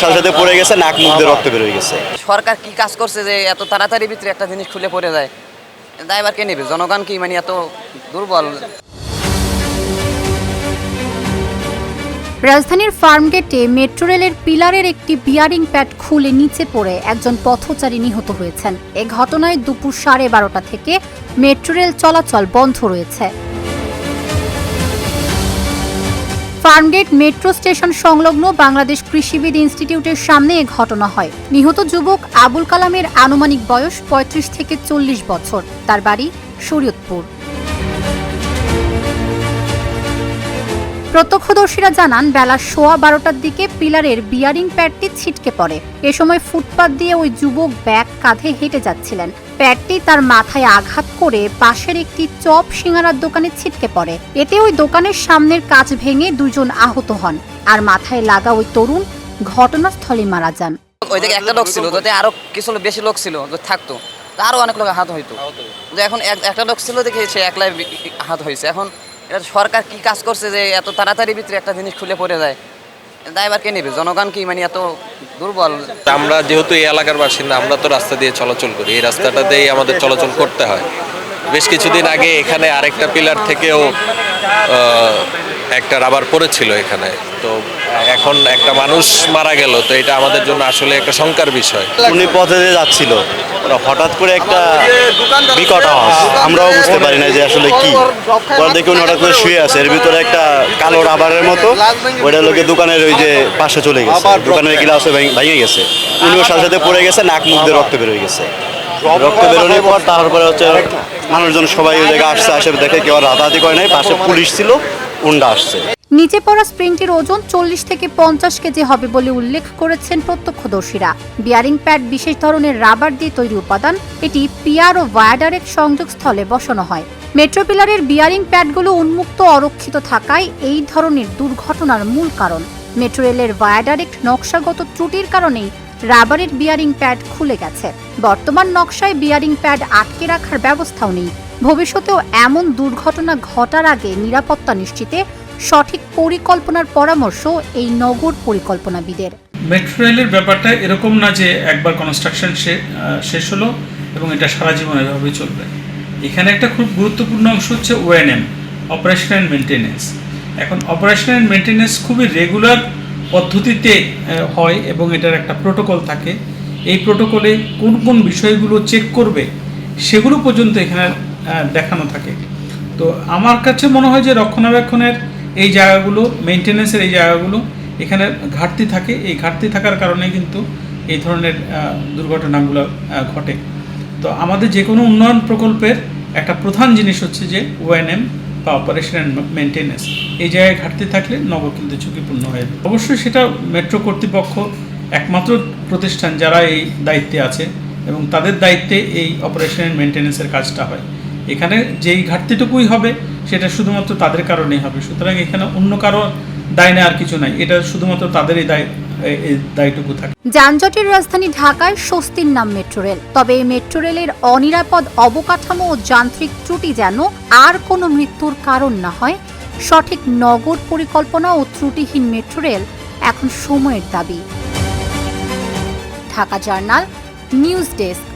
সাথে সাথে পড়ে গেছে নাক মুখ দিয়ে রক্ত বের গেছে। সরকার কি কাজ করছে যে এত তাড়াতাড়ি ভিতরে একটা জিনিস খুলে পড়ে যায়? দায়বার কে নেবে? জনগণ কি মানে এত দুর্বল? রাজধানীর ফার্মগেটে মেট্রো রেলের পিলারের একটি বিয়ারিং প্যাড খুলে নিচে পড়ে একজন পথচারী নিহত হয়েছেন। এ ঘটনায় দুপুর সাড়ে বারোটা থেকে মেট্রো রেল চলাচল বন্ধ রয়েছে। ফার্মগেট মেট্রো স্টেশন সংলগ্ন বাংলাদেশ কৃষিবিদ ইনস্টিটিউটের সামনে এ ঘটনা হয়। নিহত যুবক আবুল কালামের আনুমানিক বয়স পঁয়ত্রিশ থেকে চল্লিশ বছর। তার বাড়ি শরীয়তপুর। প্রত্যক্ষদর্শীরা জানান বেলা সোয়া বারোটার দিকে পিলারের বিয়ারিং প্যাডটি ছিটকে পড়ে। এ সময় ফুটপাত দিয়ে ওই যুবক ব্যাগ কাঁধে হেঁটে যাচ্ছিলেন। প্যাডটি তার মাথায় আঘাত করে পাশের একটি চপ সিঙ্গারার দোকানে ছিটকে পড়ে। এতে ওই দোকানের সামনের কাচ ভেঙে দুজন আহত হন আর মাথায় লাগা ওই তরুণ ঘটনাস্থলে মারা যান। ওই দিকে একটা লোক ছিল আরও কিছু বেশি লোক ছিল থাকতো আরও অনেক লোক হাত হইতো। এখন একটা লোক ছিল দেখে সে একলাই বি- হাত হয়েছে এখন এটা সরকার কি কাজ করছে যে এত তাড়াতাড়ি ভিতরে একটা জিনিস খুলে পড়ে যায়? ড্রাইভার কে নেবে? জনগণ কি মানে এত দুর্বল? আমরা যেহেতু এই এলাকার বাসিন্দা, আমরা তো রাস্তা দিয়ে চলাচল করি। এই রাস্তাটাতেই আমাদের চলাচল করতে হয়। বেশ কিছুদিন আগে এখানে আরেকটা পিলার থেকেও একটা রাবার পড়েছিল এখানে। তো এখন একটা মানুষ মারা গেল, তো এটা আমাদের জন্য আসলে একটা শঙ্কার বিষয়। উনি পথে দিয়ে যাচ্ছিল। হঠাৎ করে একটা বিকট আওয়াজ। আমরাও বুঝতে পারি না যে আসলে কি। পরে দেখি উনি হঠাৎ করে শুয়ে আছে। এর ভিতরে একটা কালো রাবারের মতো। ওইটা লোকে দোকানের ওই যে পাশে চলে গেছে। দোকানের গ্লাসে ভেঙে গেছে। উনিও সাথে সাথে পড়ে গেছে, নাক মুখ দিয়ে রক্ত বের হয়ে গেছে। রক্ত বেরোনোর পর তারপরে হচ্ছে মানুষজন সবাই ওই জায়গায় আসছে, আসে দেখে কেউ আর হাতাহাতি করে নাই। পাশে পুলিশ ছিল। উন্ডা আসছে। নিচে পড়া স্প্রিংটির ওজন চল্লিশ থেকে পঞ্চাশ কেজি হবে বলে উল্লেখ করেছেন প্রত্যক্ষদর্শীরা। বিয়ারিং প্যাড বিশেষ ধরনের রাবার দিয়ে তৈরি উপাদান, এটি পিয়ার ও ভায়াডারের সংযোগস্থলে বসানো হয়। মেট্রো পিলারের বিয়ারিং প্যাডগুলো উন্মুক্ত অরক্ষিত থাকায় এই ধরনের দুর্ঘটনার মূল কারণ। মেট্রো রেলের ভায়াডারেক্ট নকশাগত ত্রুটির কারণেই রাবারের বিয়ারিং প্যাড খুলে গেছে। বর্তমান নকশায় বিয়ারিং প্যাড আটকে রাখার ব্যবস্থাও নেই। ভবিষ্যতেও এমন দুর্ঘটনা ঘটার আগে নিরাপত্তা নিশ্চিতে সঠিক পরিকল্পনার পরামর্শ এই নগর পরিকল্পনাবিদের। মেট্রো রেলের ব্যাপারটা এরকম না যে একবার কনস্ট্রাকশন শেষ হলো এবং এটা সারা জীবন এভাবেই চলবে। এখানে একটা খুব গুরুত্বপূর্ণ অংশ হচ্ছে ওএনএম অপারেশন অ্যান্ড মেনটেনেন্স এখন অপারেশন অ্যান্ড মেনটেনেন্স খুবই রেগুলার পদ্ধতিতে হয় এবং এটার একটা প্রোটোকল থাকে। এই প্রোটোকলে কোন কোন বিষয়গুলো চেক করবে, সেগুলো পর্যন্ত এখানে দেখানো থাকে। তো আমার কাছে মনে হয় যে রক্ষণাবেক্ষণের এই জায়গাগুলো মেনটেনেন্সের এই জায়গাগুলো এখানে ঘাটতি থাকে। এই ঘাটতি থাকার কারণে কিন্তু এই ধরনের দুর্ঘটনাগুলো ঘটে। তো আমাদের যে কোনো উন্নয়ন প্রকল্পের একটা প্রধান জিনিস হচ্ছে যে ওএনএম বা অপারেশন অ্যান্ড মেনটেনেন্স এই জায়গায় ঘাটতি থাকলে নগর কিন্তু ঝুঁকিপূর্ণ হয়ে। অবশ্যই সেটা মেট্রো কর্তৃপক্ষ একমাত্র প্রতিষ্ঠান যারা এই দায়িত্বে আছে এবং তাদের দায়িত্বে এই অপারেশন অ্যান্ড মেনটেনেন্সের কাজটা হয়। এখানে যেই ঘাটতিটুকুই হবে, সেটা শুধুমাত্র তাদের কারণেই হবে। সুতরাং এখানে অন্য কারও দায় নেওয়ার কিছু নাই। এটা শুধুমাত্র তাদেরই দায় যানজটের রাজধানী ঢাকায় স্বস্তির নাম মেট্রো রেল। তবে এই মেট্রো রেলের অনিরাপদ অবকাঠামো ও যান্ত্রিক ত্রুটি যেন আর কোনো মৃত্যুর কারণ না হয়, সঠিক নগর পরিকল্পনা ও ত্রুটিহীন মেট্রো রেল এখন সময়ের দাবি। Dhaka journal, news desk.